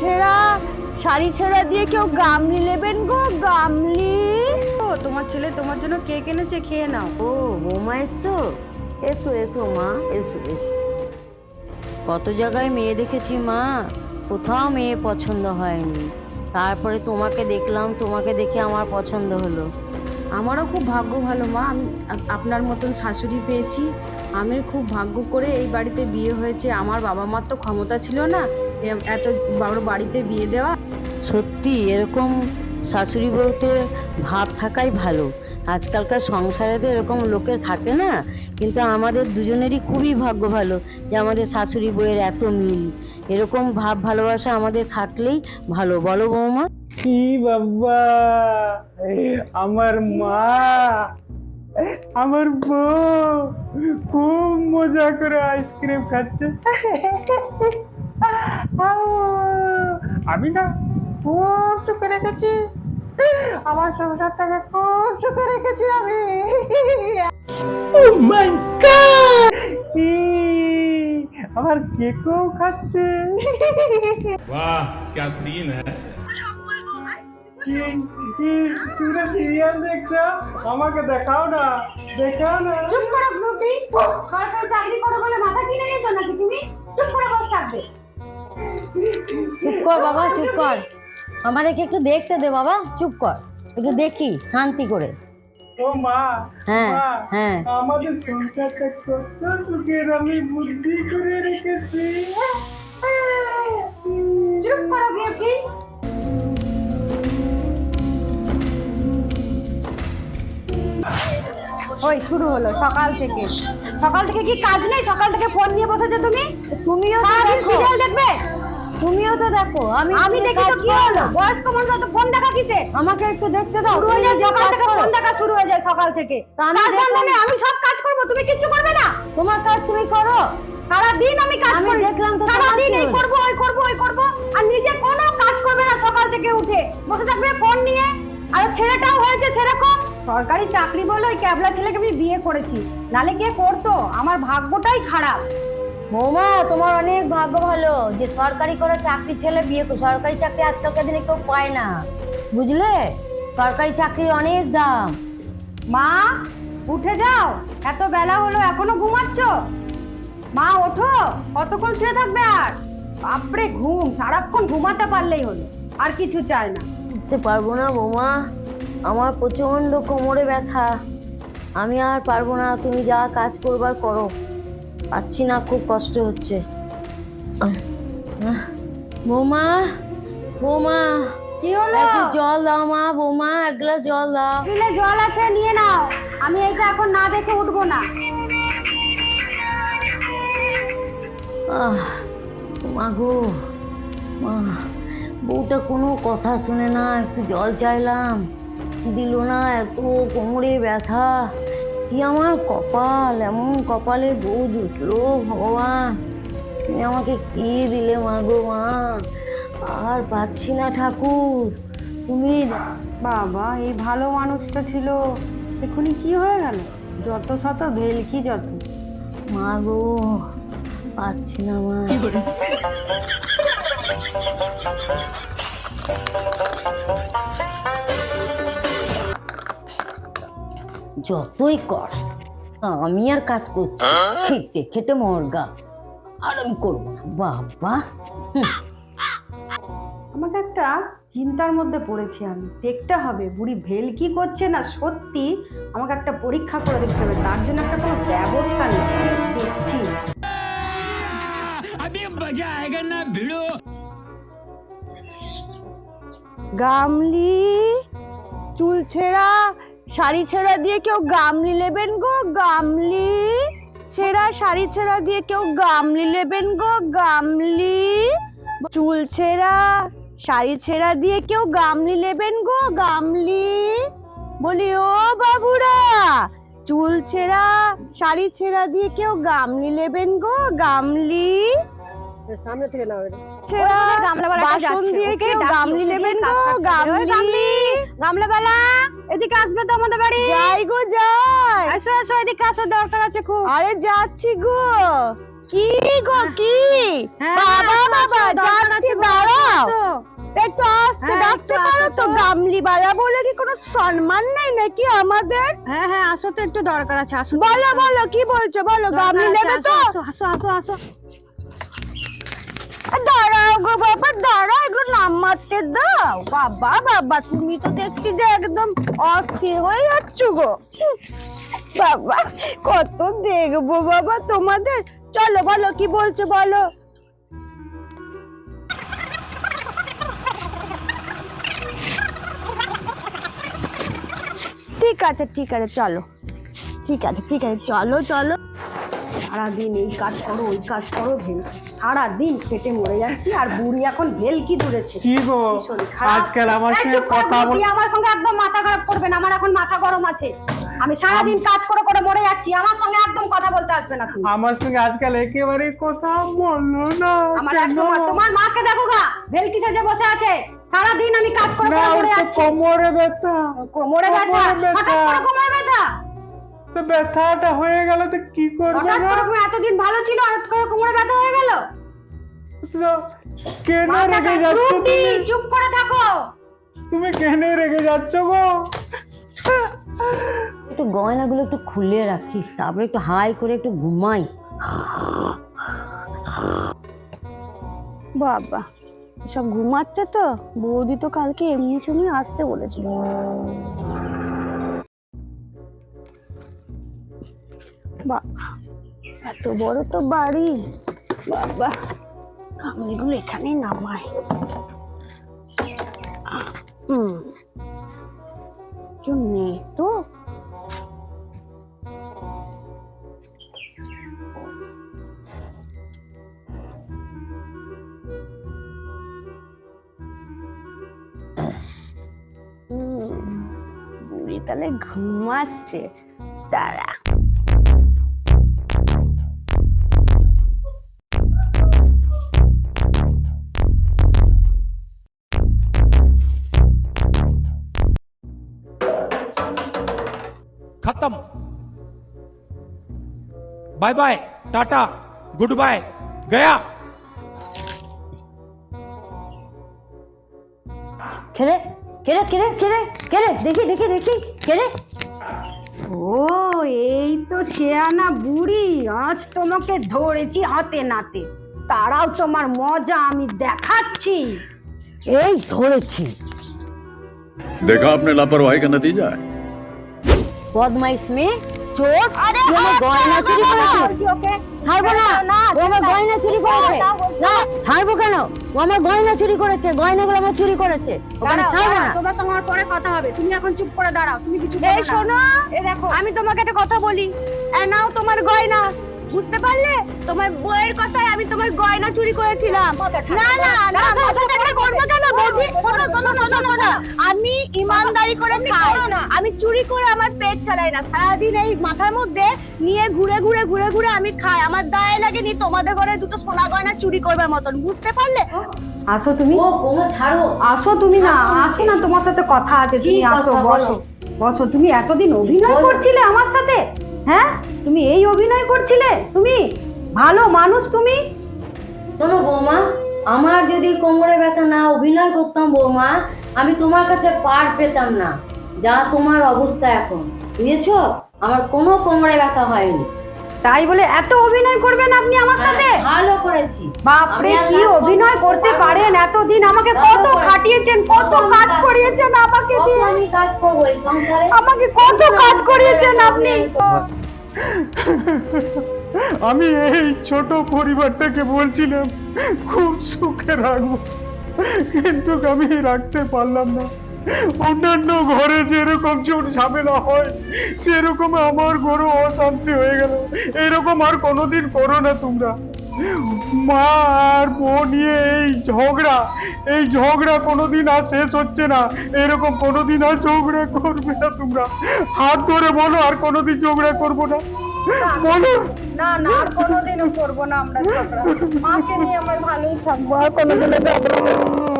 ছেঁড়া শাড়ি ছেঁড়া দিয়ে কেউ গামলি নেবেন গো গামলি? ও তোমার ছেলে তোমার জন্য কেক এনেছে খেয়ে নাও। ও বৌমা এসছো এসো এসো মা এসো এসো। কত জায়গায় মেয়ে দেখেছি মা। কোথাও মেয়ে পছন্দ হয়নি। তারপরে তোমাকে দেখলাম তোমাকে দেখে আমার পছন্দ হলো। আমারও খুব ভাগ্য ভালো মা। আমি আপনার মতন শাশুড়ি পেয়েছি। আমি খুব ভাগ্য করে এই বাড়িতে বিয়ে হয়েছে। আমার বাবা মার তো ক্ষমতা ছিল না। এত বড় বাড়িতে বিয়ে দেওয়া? সত্যি, এরকম শাশুড়ি বউতে ভাব থাকাই ভালো। আজকালকার সংসারে তো এরকম লোকে থাকে না, কিন্তু আমাদের দুজনেরই খুবই ভাগ্য ভালো যে আমাদের শাশুড়ি বউয়ের এত মিল। এরকম ভাব ভালোবাসা আমাদের থাকলেই ভালো। বলো বৌমা। কি বাবা আমার মা, আমার বউ, খুব মজা করে আইসক্রিম খাচ্ছে। আমি না খুব সুখে রেখেছি আমার সংসারটাকে খুব সুখে রেখেছি আমি কি আমার কেকও খাচ্ছে वाह क्या सीन है কি- কি তোমরা সিরিয়াল দেখছো আমাকে দেখাও না দেখাও না চুপ করো গ্রুপি সরকারি চাকরি করো বলে মাথা কিনে গেছো নাকি তুমি চুপ করে বসে থাকবে চুপ কর বাবা চুপ কর। আমাদেরকে একটু দেখতে দে বাবা চুপ কর। একটু দেখি শান্তি করে। ও মা হ্যাঁ, হ্যাঁ। আমাদের সংসারটা কত সুখের আমি বুদ্ধি করে রেখেছি। চুপ করো ওই শুরু হলো সকাল থেকে। সকাল থেকে কি কাজ নেই? সকাল থেকে ফোন নিয়ে বসেছো তুমি? তুমিও সিরিয়াল দেখবে? তুমিও তো দেখো আমি আমি দেখি তো কি হলো? বয়স্ক তো ফোন দেখা আমাকে একটু দেখতে দাও শুরু হয়ে যায় সকাল থেকে ফোন দেখা শুরু হয়ে যায় সকাল থেকে। আমি আমি সব কাজ করব তুমি কিচ্ছু করবে না। তোমার কাজ তুমি করো। সারা দিন আমি কাজ করি। দেখলাম তো সারা দিন এই করব ওই করব ওই করব আর নিজে কোনো কাজ করবে না সকাল থেকে উঠে। বসে থাকবে ফোন নিয়ে। আর ছেলেটাও হয়েছে সেরকম। সরকারি চাকরি বলে ওই ক্যাবলা ছেলেকে আমি বিয়ে করেছি। নালে কে করতো? আমার ভাগ্যটাই খারাপ। বৌমা, তোমার অনেক ভাগ্য ভালো যে সরকারি করে চাকরি ছেলে বিয়ে করে সরকারি চাকরি আজকালকার দিনে কেউ পায় না। বুঝলে? সরকারি চাকরির অনেক দাম। মা, উঠে যাও। এত বেলা হলো, এখনও ঘুমাচ্ছ? মা, ওঠো। কতক্ষণ শুয়ে থাকবে আর? বাপরে, ঘুম। সারাক্ষণ ঘুমাতে পারলেই হলো। আর কিছু চাই না। উঠতে পারব না বৌমা। আমার প্রচণ্ড কোমরে ব্যথা। আমি আর পারব না। তুমি যা কাজ করবার করো। পাচ্ছি না খুব কষ্ট হচ্ছে। বৌমা বৌমা। কি হলো? জল দাও মা বৌমা এক গ্লাস জল দাও। দিলে জল আছে নিয়ে নাও। আমি এইটা এখন না দেখে উঠবো না। আহ মা গো মা বউটা কোনো কথা শুনে না একটু জল চাইলাম। দিল না এত কোমরে ব্যথা। কি আমার কপাল এমন কপালে বউ জুটলো ভগবান। তুমি আমাকে কি দিলে মা গো মা? আর পাচ্ছি না ঠাকুর। তুমি বাবা এই ভালো মানুষটা ছিল। এখনই কি হয়ে গেল? যত শত ভেলকি যত। মা গো পাচ্ছি না মা। যতই কর আমি আর কাজ করছি খেতে খেটে মরগা আর আমি করব না। বাবা। হুম, আমাকে একটা চিন্তার মধ্যে পড়েছি আমি। দেখতে হবে বুড়ি ভেল কি করছে না সত্যি আমাকে একটা পরীক্ষা করে দেখতে হবে। তার জন্য একটা কোনো ব্যবস্থা নিতে হবে দেখছি গামলি চুল ছেঁড়া। শাড়ি ছেঁড়া দিয়ে কেউ গামলি নেবেন গো? গামলি ছেঁড়া শাড়ি ছেঁড়া দিয়ে কেউ গামলি নেবেন গো? গামলি চুল ছেঁড়া শাড়ি ছেঁড়া দিয়ে কেউ গামলি নেবেন গো? গামলি বলি ও বাবুরা চুল ছেঁড়া শাড়ি ছেঁড়া দিয়ে কেউ গামলি নেবেন গো? গামলি সামনে থেকে নাও ছেঁড়া বাসন দিয়ে কেউ গামলি নেবেন গো? গামলি গামলাওয়ালা। এদিকে আসবে তো আমাদের বাড়ি? যাই গো যাই। আসো আসো এদিকে আসো দরকার আছে খুব। আরে যাচ্ছি গো। কি গো কি? বাবা বাবা যাচ্ছি দাঁড়াও। একটু আস্তে হ্যাঁ, ডাকতে পারো তো তো। গামলি বালা বলে কি কোনো সম্মান নেই নাকি আমাদের? হ্যাঁ হ্যাঁ আসো তো একটু দরকার আছে আসো বলো বলো কি বলছো? বলো গামলি নেবে তো? আসো আসো আসো আসো। দাঁড়াও গো বাবা দাঁড়াও এগুলো নামাতে দাও। বাবা বাবা, তুমি তো দেখছি যে একদম অস্থির হয়ে গো। বাবা, কত দেখব বাবা তোমাদের। চলো বলো, কি বলছো বলো? ঠিক আছে ঠিক আছে, চলো। ঠিক আছে ঠিক আছে, চলো চলো। সারাদিন এই কাজ করো, ওই কাজ করো ভেল সারাদিন খেটে মরে যাচ্ছি আর বুড়ি এখন ভেলকি দূরেছে কি গো? আজকাল আমার সঙ্গে কথা বল আমার সঙ্গে একদম মাথা খারাপ করবে না আমার এখন মাথা গরম আছে। আমি সারাদিন কাজ করে করে মরে যাচ্ছি আমার সঙ্গে একদম কথা বলতে আসবে না তুমি। আমার সঙ্গে আজকাল একেবারে কথা বলল না আমার একদম তোমার মাকে দেখো গা ভেলকি সেজে বসে আছে। সারাদিন আমি কাজ করে করে মরে যাচ্ছি। কোমরে ব্যথা কোমরে ব্যথা হঠাৎ করে কোমরে তো ব্যথাটা হয়ে গেল তো কি করবে হঠাৎ করে এতদিন ভালো ছিল হঠাৎ করে কোমরে ব্যথা হয়ে গেল? কেন রেগে যাচ্ছ তুমি? চুপ করে থাকো। তুমি কেন রেগে যাচ্ছ গো? একটু গয়নাগুলো একটু খুলে রাখিস তারপরে একটু হাই করে একটু ঘুমাই। বাবা সব ঘুমাচ্ছে তো? বৌদি তো কালকে এমনি সময় আসতে বলেছিল। বাবা এত বড় তো বাড়ি। বাবা, কামড়িগুলো এখানে নামায়। হুম। নেই তো? তাহলে ঘুমাচ্ছে দাঁড়া। खत्म bye bye tata good bye गया খেলে কেরে কেরে কেরে কেরে দেখি দেখি দেখি কেরে ও এই তো শেয়ানা বুড়ি আজ তোমাকে ধরেছি হাতে নাতে তারাও তোমার মজা আমি দেখাচ্ছি এই ধরেছি देखा आपने लापरवाही का नतीजा है বদমাইশ মেয়ে। চোর। আরে গয়না চুরি করেছে। হারবো না। ও আমার গয়না চুরি করেছে। না হারবো কেন? ও আমার গয়না চুরি করেছে গয়নাগুলো আমার চুরি করেছে। ওখানে ছাড়বো না। তোমার সঙ্গে আমার পরে কথা হবে। তুমি এখন চুপ করে দাঁড়াও তুমি কিছু এই শোনো এই দেখো। আমি তোমাকে একটা কথা বলি। নাও তোমার গয়না। বুঝতে পারলে? তোমার বইয়ের কথায় আমি তোমার গয়না চুরি করেছিলাম। না না না ঠান্ডা করব কেন? বৌদি শোনো শোনো শোনো শোনো আমি ইমানদারি করে খাই। আমি চুরি করে আমার পেট চালাই না। সারাদিন এই মাথার মধ্যে নিয়ে ঘুরে ঘুরে ঘুরে ঘুরে আমি খাই। আমার দায় লাগেনি তোমাদের ঘরে দুটো সোনা গয়না চুরি করবার মতন। বুঝতে পারলে? আসো তুমি। ও বোমা ছাড়ো। আসো তুমি না আসো না তোমার সাথে কথা আছে। তুমি আসো? বসো। বসো তুমি এতদিন অভিনয় করছিলে আমার সাথে? হ্যাঁ? তুমি এই অভিনয় করছিলে? তুমি? ভালো মানুষ তুমি? শোনো বৌমা, আমার যদি কোমরে ব্যথা না, অভিনয় করতাম বৌমা, আমি তোমার কাছে পার পেতাম না। যা তোমার অবস্থা এখন, বুঝেছ? আমার কোনো কোমরে ব্যথা হয়নি। তাই বলে এত অভিনয় করবেন আপনি আমার সাথে? হ্যাঁ, ভালো করেছি। বাপরে আমি কি অভিনয় করতে। পারেন? এতদিন আমাকে কত খাটিয়েছেন কত কাজ করিয়েছেন আমাকে কত দিয়ে? আমি কাজ করব এই সংসারে? আমাকে কত কাজ করিয়েছেন আপনি? আমি এই ছোট পরিবারটাকে বলছিলাম খুব সুখে রাখব। কিন্তু আমি রাখতে পারলাম না। অন্যান্য ঘরে যেরকম চোর ঝামেলা হয় সেরকম আমার ঘরে অশান্তি হয়ে গেল। এরকম আর কোনোদিন করো না তোমরা। মা আর বউ এই ঝগড়া এই ঝগড়া কোনোদিন আর শেষ হচ্ছে না। এরকম কোনোদিন আর ঝগড়া করবে না তোমরা। হাত ধরে বলো, আর কোনোদিন ঝগড়া করব না। বলো। না না কোনোদিনও করব না আমরা ঝগড়া। মাকে নিয়ে আমার ভালোই থাকব, আর কোনোদিনও ঝগড়া।